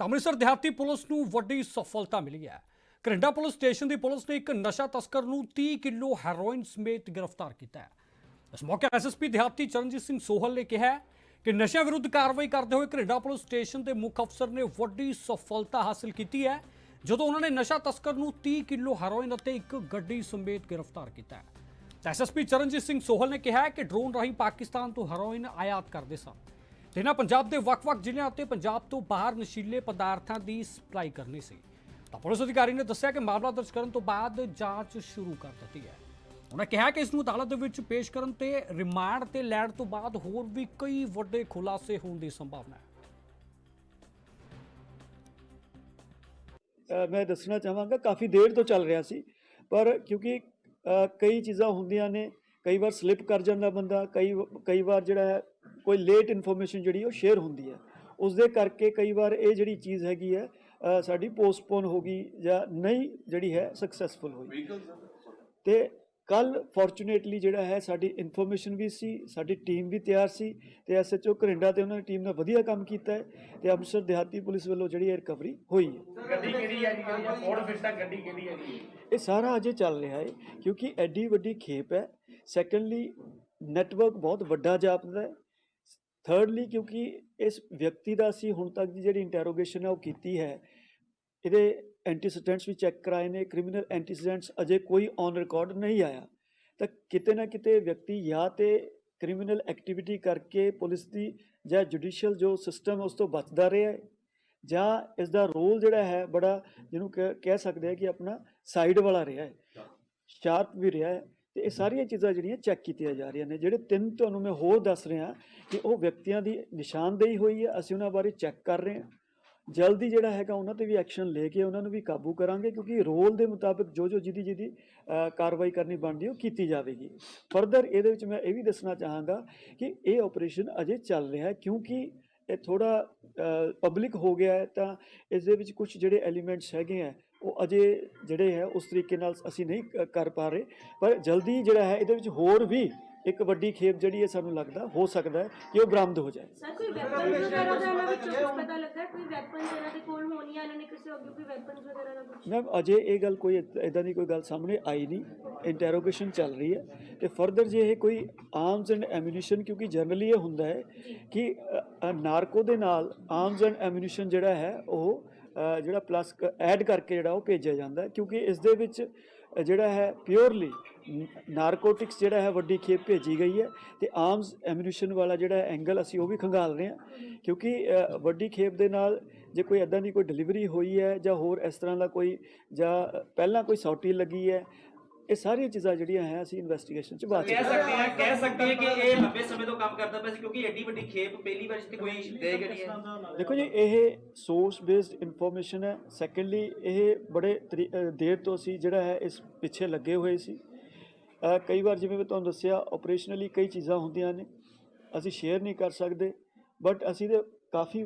ਤਾਂ ਅੰਮ੍ਰਿਤਸਰ ਦਿਹਾਤੀ ਪੁਲਿਸ ਨੂੰ ਵੱਡੀ ਸਫਲਤਾ ਮਿਲੀ ਹੈ। ਕਰਿੰਡਾ ਪੁਲਿਸ ਸਟੇਸ਼ਨ ਦੀ ਪੁਲਿਸ ਨੇ ਇੱਕ ਨਸ਼ਾ ਤਸਕਰ ਨੂੰ 30 ਕਿਲੋ ਹੈਰੋਇਨ ਸਮੇਤ ਗ੍ਰਿਫਤਾਰ ਕੀਤਾ ਹੈ। ਇਸ ਮੌਕੇ ਐਸਐਸਪੀ ਦਿਹਾਤੀ ਚਰਨਜੀਤ ਸਿੰਘ ਸੋਹਲ ਨੇ ਕਿਹਾ ਕਿ ਨਸ਼ਿਆਂ ਵਿਰੁੱਧ ਕਾਰਵਾਈ ਕਰਦੇ ਹੋਏ ਕਰਿੰਡਾ ਪੁਲਿਸ ਸਟੇਸ਼ਨ ਦੇ ਮੁੱਖ ਅਫਸਰ ਨੇ ਵੱਡੀ ਸਫਲਤਾ ਹਾਸਲ ਕੀਤੀ ਹੈ, ਜਦੋਂ ਉਹਨਾਂ ਨੇ ਨਸ਼ਾ ਤਸਕਰ ਨੂੰ 30 ਕਿਲੋ ਹੈਰੋਇਨ ਅਤੇ ਇੱਕ ਗੱਡੀ ਸਮੇਤ ਗ੍ਰਿਫਤਾਰ ਕੀਤਾ ਹੈ। ਤਾਂ ਐਸਐਸਪੀ ਚਰਨਜੀਤ ਸਿੰਘ ਸੋਹਲ ਨੇ ਕਿਹਾ ਕਿ ਡਰੋਨ ਰਾਹੀਂ ਪਾਕਿਸਤਾਨ ਤੋਂ ਹੈਰੋਇਨ ਆਯਾਤ ਕਰਦੇ ਸਨ। ਤੇ ਇਹਨਾਂ ਪੰਜਾਬ ਦੇ ਵੱਖ-ਵੱਖ ਜ਼ਿਲ੍ਹਿਆਂ ਅਤੇ ਪੰਜਾਬ ਤੋਂ ਬਾਹਰ ਨਸ਼ੀਲੇ ਪਦਾਰਥਾਂ ਦੀ ਸਪਲਾਈ ਕਰਨੀ ਸੀ। ਤਾਂ ਪੁਲਿਸ ਅਧਿਕਾਰੀ ਨੇ ਦੱਸਿਆ ਕਿ ਮਾਮਲਾ ਦਰਜ ਕਰਨ ਤੋਂ ਬਾਅਦ ਜਾਂਚ ਸ਼ੁਰੂ ਕਰ ਦਿੱਤੀ ਹੈ। ਉਹਨਾਂ ਕਿਹਾ ਕਿ ਇਸ ਨੂੰ ਅਦਾਲਤ ਦੇ ਵਿੱਚ ਪੇਸ਼ ਕਰਨ ਤੇ ਰਿਮਾਂਡ ਤੇ ਲੈਣ ਤੋਂ ਬਾਅਦ ਹੋਰ ਵੀ ਕਈ ਵੱਡੇ ਖੁਲਾਸੇ ਹੋਣ ਦੀ ਸੰਭਾਵਨਾ ਹੈ। ਮੈਂ ਦੱਸਣਾ ਚਾਹਾਂਗਾ, ਕਾਫੀ ਦੇਰ ਤੋਂ ਚੱਲ ਰਿਹਾ ਸੀ, ਪਰ ਕਿਉਂਕਿ ਕਈ ਚੀਜ਼ਾਂ ਹੁੰਦੀਆਂ ਨੇ, ਕਈ ਵਾਰ ਸਲਿੱਪ ਕਰ ਜਾਂਦਾ ਬੰਦਾ, ਕਈ ਕਈ ਵਾਰ ਜਿਹੜਾ ਹੈ ਕੋਈ ਲੇਟ ਇਨਫੋਰਮੇਸ਼ਨ ਜਿਹੜੀ ਉਹ ਸ਼ੇਅਰ ਹੁੰਦੀ ਹੈ। ਉਸ ਦੇ ਕਰਕੇ ਕਈ ਵਾਰ ਇਹ ਜਿਹੜੀ ਚੀਜ਼ ਹੈਗੀ ਹੈ ਸਾਡੀ ਪੋਸਟਪੋਨ ਹੋ ਗਈ ਜਾਂ ਨਹੀਂ ਜਿਹੜੀ ਹੈ ਸਕਸੈਸਫੁਲ ਹੋਈ। ਤੇ ਕੱਲ ਫੋਰਚੂਨੇਟਲੀ ਜਿਹੜਾ ਹੈ ਸਾਡੀ ਇਨਫੋਰਮੇਸ਼ਨ ਵੀ ਸੀ ਸਾਡੀ ਟੀਮ ਵੀ ਤਿਆਰ ਸੀ ਤੇ ਐਸਐਚਓ ਘਰਿੰਡਾ ਤੇ ਉਹਨਾਂ ਦੀ ਟੀਮ ਨੇ ਵਧੀਆ ਕੰਮ ਕੀਤਾ ਹੈ ਤੇ ਅੰਮ੍ਰਿਤਸਰ ਦਿਹਾਤੀ ਪੁਲਿਸ ਵੱਲੋਂ ਜਿਹੜੀ ਇਹ ਰਿਕਵਰੀ ਹੋਈ ਹੈ। ਗੱਡੀ ਕਿਹੜੀ ਹੈ ਜੀ? ਕਿਹੜੀ ਫੋਰਡ ਫਿਸਟਾ ਗੱਡੀ ਕਿਹੜੀ ਹੈ ਜੀ? ਇਹ ਸਾਰਾ ਅਜੇ ਚੱਲ ਰਿਹਾ ਹੈ ਕਿਉਂਕਿ ਐਡੀ ਵੱਡੀ ਖੇਪ ਹੈ। ਸੈਕੰਡਲੀ ਨੈਟਵਰਕ ਬਹੁਤ ਵੱਡਾ ਜਾਪਦਾ ਹੈ। ਥਰਡਲੀ ਕਿਉਂਕਿ ਇਸ ਵਿਅਕਤੀ ਦਾ ਅਸੀਂ ਹੁਣ ਤੱਕ ਦੀ ਜਿਹੜੀ ਇੰਟਰੋਗੇਸ਼ਨ ਹੈ ਉਹ ਕੀਤੀ ਹੈ ਇਹਦੇ ਐਂਟੀਸੀਡੈਂਟਸ ਵੀ ਚੈੱਕ ਕਰਾਏ ਨੇ ਕ੍ਰਿਮੀਨਲ ਐਂਟੀਸੀਡੈਂਟਸ ਅਜੇ ਕੋਈ ਔਨ ਰਿਕਾਰਡ ਨਹੀਂ ਆਇਆ। ਤਾਂ ਕਿਤੇ ਨਾ ਕਿਤੇ ਵਿਅਕਤੀ ਜਾਂ ਤੇ ਕ੍ਰਿਮੀਨਲ ਐਕਟੀਵਿਟੀ ਕਰਕੇ ਪੁਲਿਸ ਦੀ ਜਾਂ ਜੁਡੀਸ਼ੀਅਲ ਜੋ ਸਿਸਟਮ ਉਸ ਤੋਂ ਬਚਦਾ ਰਿਹਾ ਹੈ ਜਾਂ ਇਸ ਦਾ ਰੋਲ ਜਿਹੜਾ ਹੈ ਬੜਾ ਜਿਹਨੂੰ ਕਹਿ ਸਕਦੇ ਆ ਕਿ ਆਪਣਾ ਸਾਈਡ ਵਾਲਾ ਰਿਹਾ ਹੈ। ਸ਼ਾਰਪ ਵੀ ਰਿਹਾ ਹੈ। ਤੇ ਇਹ ਸਾਰੀਆਂ ਚੀਜ਼ਾਂ ਜਿਹੜੀਆਂ ਚੈੱਕ ਕੀਤੀਆਂ ਜਾ ਰਹੀਆਂ ਨੇ, ਜਿਹੜੇ ਤਿੰਨ ਤੁਹਾਨੂੰ ਮੈਂ ਹੋਰ ਦੱਸ ਰਿਹਾ ਕਿ ਉਹ ਵਿਅਕਤੀਆਂ ਦੀ ਨਿਸ਼ਾਨਦੇਹੀ ਹੋਈ ਹੈ, ਅਸੀਂ ਉਹਨਾਂ ਬਾਰੇ ਚੈੱਕ ਕਰ ਰਹੇ ਹਾਂ। ਜਲਦੀ ਜਿਹੜਾ ਹੈਗਾ ਉਹਨਾਂ ਤੇ ਵੀ ਐਕਸ਼ਨ ਲੈ ਕੇ ਉਹਨਾਂ ਨੂੰ ਵੀ ਕਾਬੂ ਕਰਾਂਗੇ, ਕਿਉਂਕਿ ਰੋਲ ਦੇ ਮੁਤਾਬਕ ਜੋ ਜੋ ਜਿਹਦੀ ਜਿਹਦੀ ਕਾਰਵਾਈ ਕਰਨੀ ਬਣਦੀ ਉਹ ਕੀਤੀ ਜਾਵੇਗੀ। ਫਰਦਰ ਇਹਦੇ ਵਿੱਚ ਮੈਂ ਇਹ ਵੀ ਦੱਸਣਾ ਚਾਹਾਂਗਾ ਕਿ ਇਹ ਆਪਰੇਸ਼ਨ ਅਜੇ ਚੱਲ ਰਿਹਾ ਹੈ, ਕਿਉਂਕਿ ਇਹ ਥੋੜਾ ਪਬਲਿਕ ਹੋ ਗਿਆ ਹੈ, ਤਾਂ ਇਸ ਦੇ ਵਿੱਚ ਕੁਝ ਜਿਹੜੇ ਐਲੀਮੈਂਟਸ ਹੈਗੇ ਆ ਉਹ ਅਜੇ ਜਿਹੜੇ ਹੈ ਉਸ ਤਰੀਕੇ ਨਾਲ ਅਸੀਂ ਨਹੀਂ ਕਰ ਪਾ ਰਹੇ। ਪਰ ਜਲਦੀ ਜਿਹੜਾ ਹੈ ਇਹਦੇ ਵਿੱਚ ਹੋਰ ਵੀ ਇੱਕ ਵੱਡੀ ਖੇਪ ਜਿਹੜੀ ਹੈ ਸਾਨੂੰ ਲੱਗਦਾ ਹੋ ਸਕਦਾ ਹੈ ਕਿ ਉਹ ਬਰਾਮਦ ਹੋ ਜਾਏ। ਸਰ ਕੋਈ ਵੈਪਨ ਵਗੈਰਾ ਦਾ ਇਹਨਾਂ ਵਿੱਚੋਂ ਪਤਾ ਲੱਗਾ? ਕੋਈ ਵੈਪਨ ਇਹਨਾਂ ਦੇ ਕੋਲ ਹੋਣੀ ਆ ਇਹਨਾਂ ਨੇ ਕਿਸੇ ਅੱਗੇ ਕੋਈ ਵੈਪਨ ਵਗੈਰਾ ਦਾ ਕੁਝ ਮੈਮ ਅਜੇ ਇਹ ਗੱਲ ਕੋਈ ਇਦਾਂ ਦੀ ਕੋਈ ਗੱਲ ਸਾਹਮਣੇ ਆਈ ਨਹੀਂ। ਇੰਟਰੋਗੇਸ਼ਨ ਚੱਲ ਰਹੀ ਹੈ। ਤੇ ਫਰਦਰ ਜੇ ਇਹ ਕੋਈ ਆਰਮਸ ਐਂਡ ਐਮੂਨੀਸ਼ਨ ਕਿਉਂਕਿ ਜਨਰਲੀ ਇਹ ਹੁੰਦਾ ਹੈ ਕਿ ਨਾਰਕੋ ਦੇ ਨਾਲ ਆਰਮਸ ਐਂਡ ਐਮੂਨੀਸ਼ਨ ਜਿਹੜਾ ਹੈ ਉਹ ਜਿਹੜਾ ਪਲੱਸ ਐਡ ਕਰਕੇ ਜਿਹੜਾ ਉਹ ਭੇਜਿਆ ਜਾਂਦਾ ਕਿਉਂਕਿ ਇਸ ਦੇ ਵਿੱਚ ਜਿਹੜਾ ਹੈ ਪਿਓਰਲੀ ਨਾਰਕੋਟਿਕਸ ਜਿਹੜਾ ਹੈ ਵੱਡੀ ਖੇਪ ਭੇਜੀ ਗਈ ਹੈ ਤੇ ਆਰਮਸ ਐਮੂਨੀਸ਼ਨ ਵਾਲਾ ਜਿਹੜਾ ਐਂਗਲ ਅਸੀਂ ਉਹ ਵੀ ਖੰਗਾਲ ਰਹੇ ਹਾਂ, ਕਿਉਂਕਿ ਵੱਡੀ ਖੇਪ ਦੇ ਨਾਲ ਜੇ ਕੋਈ ਐਦਾਂ ਦੀ ਕੋਈ ਡਿਲੀਵਰੀ ਹੋਈ ਹੈ ਜਾਂ ਹੋਰ ਇਸ ਤਰ੍ਹਾਂ ਦਾ ਕੋਈ ਜਾਂ ਪਹਿਲਾਂ ਕੋਈ ਸੌਟੀ ਲੱਗੀ ਹੈ ਇਹ ਸਾਰੀਆਂ ਚੀਜ਼ਾਂ ਜਿਹੜੀਆਂ ਹੈ ਅਸੀਂ ਇਨਵੈਸਟੀਗੇਸ਼ਨ ਚ ਬਾਅਦ ਕਹਿ ਸਕਦੇ ਹਾਂ ਕਹਿ ਸਕਦੇ ਹਾਂ ਕਿ ਇਹ ਲੰਬੇ ਸਮੇਂ ਤੋਂ ਕੰਮ ਕਰਦਾ ਪਿਆ ਸੀ ਕਿਉਂਕਿ ਐਡੀ ਵੱਡੀ ਖੇਪ ਪਹਿਲੀ ਵਾਰ ਜਿੱਤੇ ਕੋਈ ਦੇ ਗਈ ਹੈ। ਦੇਖੋ ਜੀ ਇਹ ਸੋਰਸ ਬੇਸਡ ਇਨਫੋਰਮੇਸ਼ਨ ਹੈ। ਸੈਕੰਡਲੀ ਇਹ ਬੜੇ ਦੇਰ ਤੋਂ ਅਸੀਂ ਜਿਹੜਾ ਹੈ ਇਸ ਪਿੱਛੇ ਲੱਗੇ ਹੋਏ ਸੀ। ਕਈ ਵਾਰ ਜਿਵੇਂ ਮੈਂ ਤੁਹਾਨੂੰ ਦੱਸਿਆ ਆਪਰੇਸ਼ਨਲੀ ਕਈ ਚੀਜ਼ਾਂ ਹੁੰਦੀਆਂ ਨੇ। ਅਸੀਂ ਸ਼ੇਅਰ ਨਹੀਂ ਕਰ ਸਕਦੇ ਬਟ ਅਸੀਂ ਤੇ ਕਾਫੀ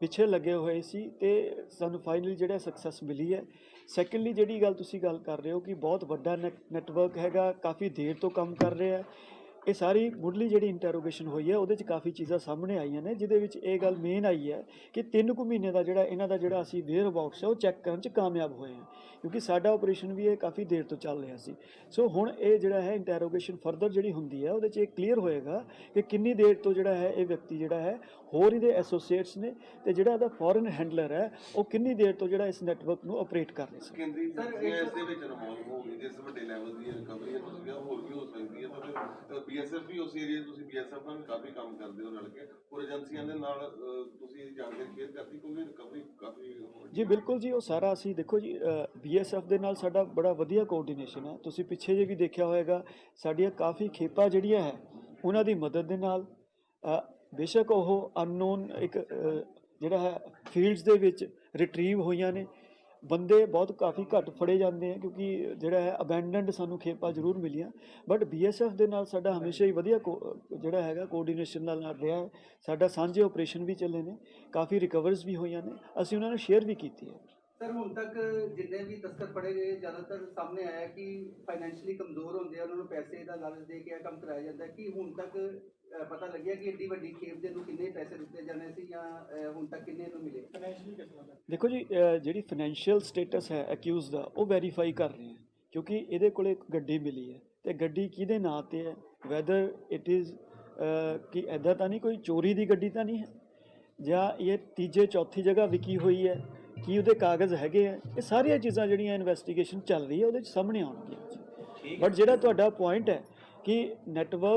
ਪਿੱਛੇ ਲੱਗੇ ਹੋਏ ਸੀ ਤੇ ਸਾਨੂੰ ਫਾਈਨਲੀ ਜਿਹੜਾ ਸਕਸੈਸ ਮਿਲੀ ਹੈ। ਸੈਕੰਡਲੀ ਜਿਹੜੀ ਗੱਲ ਤੁਸੀਂ ਗੱਲ ਕਰ ਰਹੇ ਹੋ ਕਿ ਬਹੁਤ ਵੱਡਾ ਨੈਟਵਰਕ ਹੈਗਾ, ਕਾਫੀ ਦੇਰ ਤੋਂ ਕੰਮ ਕਰ ਰਿਹਾ ਹੈ। ਇਹ ਸਾਰੀ ਮੁੱਢਲੀ ਜਿਹੜੀ ਇੰਟਰੋਗੇਸ਼ਨ ਹੋਈ ਹੈ ਉਹਦੇ 'ਚ ਕਾਫੀ ਚੀਜ਼ਾਂ ਸਾਹਮਣੇ ਆਈਆਂ ਨੇ ਜਿਹਦੇ ਵਿੱਚ ਇਹ ਗੱਲ ਮੇਨ ਆਈ ਹੈ ਕਿ ਤਿੰਨ ਕੁ ਮਹੀਨੇ ਦਾ ਜਿਹੜਾ ਇਹਨਾਂ ਦਾ ਜਿਹੜਾ ਅਸੀਂ ਵੇਅਰ ਬਾਕਸ ਹੈ ਉਹ ਚੈੱਕ ਕਰਨ 'ਚ ਕਾਮਯਾਬ ਹੋਏ ਹਾਂ ਕਿਉਂਕਿ ਸਾਡਾ ਆਪਰੇਸ਼ਨ ਵੀ ਇਹ ਕਾਫੀ ਦੇਰ ਤੋਂ ਚੱਲ ਰਿਹਾ ਸੀ। ਸੋ ਹੁਣ ਇਹ ਜਿਹੜਾ ਹੈ ਇੰਟਰੋਗੇਸ਼ਨ ਫਰਦਰ ਜਿਹੜੀ ਹੁੰਦੀ ਹੈ ਉਹਦੇ 'ਚ ਇਹ ਕਲੀਅਰ ਹੋਏਗਾ ਕਿ ਕਿੰਨੀ ਦੇਰ ਤੋਂ ਜਿਹੜਾ ਹੈ ਇਹ ਵਿਅਕਤੀ ਜਿਹੜਾ ਹੈ ਹੋਰ ਇਹਦੇ ਐਸੋਸੀਏਟਸ ਨੇ ਤੇ ਜਿਹੜਾ ਇਹਦਾ ਫੋਰਨ ਹੈਂਡਲਰ ਹੈ ਉਹ ਕਿੰਨੀ ਦੇਰ ਤੋਂ ਜਿਹੜਾ ਇਸ ਨੈਟਵਰਕ ਨੂੰ ਆਪਰੇਟ ਕਰ ਰਿਹਾ ਸੀ। ਕੇਂਦਰੀ ਏਜੰਸੀਆਂ ਇਸ ਦੇ ਵਿੱਚ ਇਨਵੋਲਵ ਹੋ ਗਈ ਜਿਸ ਵੱਡੇ ਲੈਵਲ ਦੀ ਰਿਕਵਰੀ ਹੈ ਤੁਸੀਂ ਕਿਹਾ ਹੋਰ ਵੀ ਹੋ ਸਕਦੀ ਹੈ ਤਾਂ ਫਿਰ ਬੀਐਸਐਫ ਵੀ ਉਸ ਏਰੀਆ ਤੁਸੀਂ ਬੀਐਸਐਫ ਨਾਲ ਕਾਫੀ ਕੰਮ ਕਰਦੇ ਹੋ ਰਲ ਕੇ। ਹੋਰ ਏਜੰਸੀਆਂ ਦੇ ਨਾਲ ਤੁਸੀਂ ਜਾਣਕਾਰੀ ਸ਼ੇਅਰ ਕਰਦੀ ਕਿਉਂਕਿ ਰਿਕਵਰੀ ਕਾਫੀ ਜੀ, ਬਿਲਕੁਲ ਜੀ, ਉਹ ਸਾਰਾ ਅਸੀਂ ਦੇਖੋ ਜੀ ਬੀਐਸਐਫ ਦੇ ਨਾਲ ਸਾਡਾ ਬੜਾ ਵਧੀਆ ਕੋਆਰਡੀਨੇਸ਼ਨ ਹੈ। ਤੁਸੀਂ ਪਿੱਛੇ ਜੇ ਵੀ ਦੇਖਿਆ ਹੋਵੇਗਾ ਸਾਡੀਆਂ ਕਾਫੀ ਖੇਪਾਂ ਜਿਹੜੀਆਂ ਹੈ, ਉਹਨਾਂ ਦੀ ਮਦਦ ਦੇ ਨਾਲ ਬੇਸ਼ੱਕ ਉਹ ਅਨਨੋਨ ਇੱਕ ਜਿਹੜਾ ਹੈ ਫੀਲਡਸ ਦੇ ਵਿੱਚ ਰਿਟਰੀਵ ਹੋਈਆਂ ਨੇ। ਬੰਦੇ ਬਹੁਤ ਕਾਫੀ ਘੱਟ ਫੜੇ ਜਾਂਦੇ ਆ ਕਿਉਂਕਿ ਜਿਹੜਾ ਹੈ ਅਬੈਂਡਨਡ ਸਾਨੂੰ ਖੇਪਾਂ ਜ਼ਰੂਰ ਮਿਲੀਆਂ। ਬਟ ਬੀਐਸਐਫ ਦੇ ਨਾਲ ਸਾਡਾ ਹਮੇਸ਼ਾ ਹੀ ਵਧੀਆ ਕੋ- ਜਿਹੜਾ ਹੈਗਾ ਕੋਆਰਡੀਨੇਸ਼ਨ ਨਾਲ ਨਾਲ ਰਿਹਾ ਹੈ। ਸਾਡਾ ਸਾਂਝੇ ਆਪਰੇਸ਼ਨ ਵੀ ਚੱਲੇ ਨੇ, ਕਾਫੀ ਰਿਕਵਰਸ ਵੀ ਹੋਈਆਂ ਨੇ। ਅਸੀਂ ਉਹਨਾਂ ਨੂੰ ਸ਼ੇਅਰ ਵੀ ਕੀਤੀ ਹੈ। ਸਰ, ਹੁਣ ਤੱਕ ਜਿੰਨੇ ਵੀ ਤਸਕਰ ਫੜੇ ਗਏ, ਜ਼ਿਆਦਾਤਰ ਸਾਹਮਣੇ ਆਇਆ ਕਿ ਫਾਈਨੈਂਸ਼ੀਅਲੀ ਕਮਜ਼ੋਰ ਹੁੰਦੇ ਆ, ਉਹਨਾਂ ਨੂੰ ਪੈਸੇ ਦਾ ਲਾਲਚ ਦੇ ਕੇ ਇਹ ਕੰਮ ਕਰਾਇਆ ਜਾਂਦਾ। ਕਿ ਹੁਣ ਤੱਕ ਪਤਾ ਲੱਗਿਆ ਕਿ ਏਡੀ ਵੱਡੀ ਖੇਪ ਦੇ ਨੂੰ ਕਿੰਨੇ ਪੈਸੇ ਦਿੱਤੇ ਜਾਣੇ ਸੀ ਜਾਂ ਹੁਣ ਤੱਕ ਕਿੰਨੇ ਨੂੰ ਮਿਲੇ? ਦੇਖੋ ਜੀ ਜਿਹੜੀ ਫਾਈਨੈਂਸ਼ੀਅਲ ਸਟੇਟਸ ਹੈ ਅਕਿਊਜ਼ ਦਾ, ਉਹ ਵੈਰੀਫਾਈ ਕਰ ਰਹੇ ਹਾਂ, ਕਿਉਂਕਿ ਇਹਦੇ ਕੋਲੇ ਇੱਕ ਗੱਡੀ ਮਿਲੀ ਹੈ। ਤੇ ਗੱਡੀ ਕਿਹਦੇ ਨਾਂ ਤੇ ਹੈ? ਵੈਦਰ ਇਟ ਇਜ਼ ਕਿ ਐਦਾਂ ਤਾਂ ਨਹੀਂ, ਕੋਈ ਚੋਰੀ ਦੀ ਗੱਡੀ ਤਾਂ ਨਹੀਂ ਹੈ? ਜਾਂ ਇਹ ਤੀਜੇ, ਚੌਥੀ ਜਗ੍ਹਾ ਵਿਕੀ ਹੋਈ ਹੈ? ਕੀ ਉਹਦੇ ਕਾਗਜ਼ ਹੈਗੇ ਆ? ਇਹ ਸਾਰੀਆਂ ਚੀਜ਼ਾਂ ਜਿਹੜੀਆਂ ਇਨਵੈਸਟੀਗੇਸ਼ਨ ਚੱਲ ਰਹੀ ਹੈ ਉਹਦੇ ਚ ਸਾਹਮਣੇ ਆਉਣਗੀਆਂ। ਬਟ ਜਿਹੜਾ ਤੁਹਾਡਾ ਪੁਆਇੰਟ ਹੈ ਕਿ ਨੈਟਵਰਕ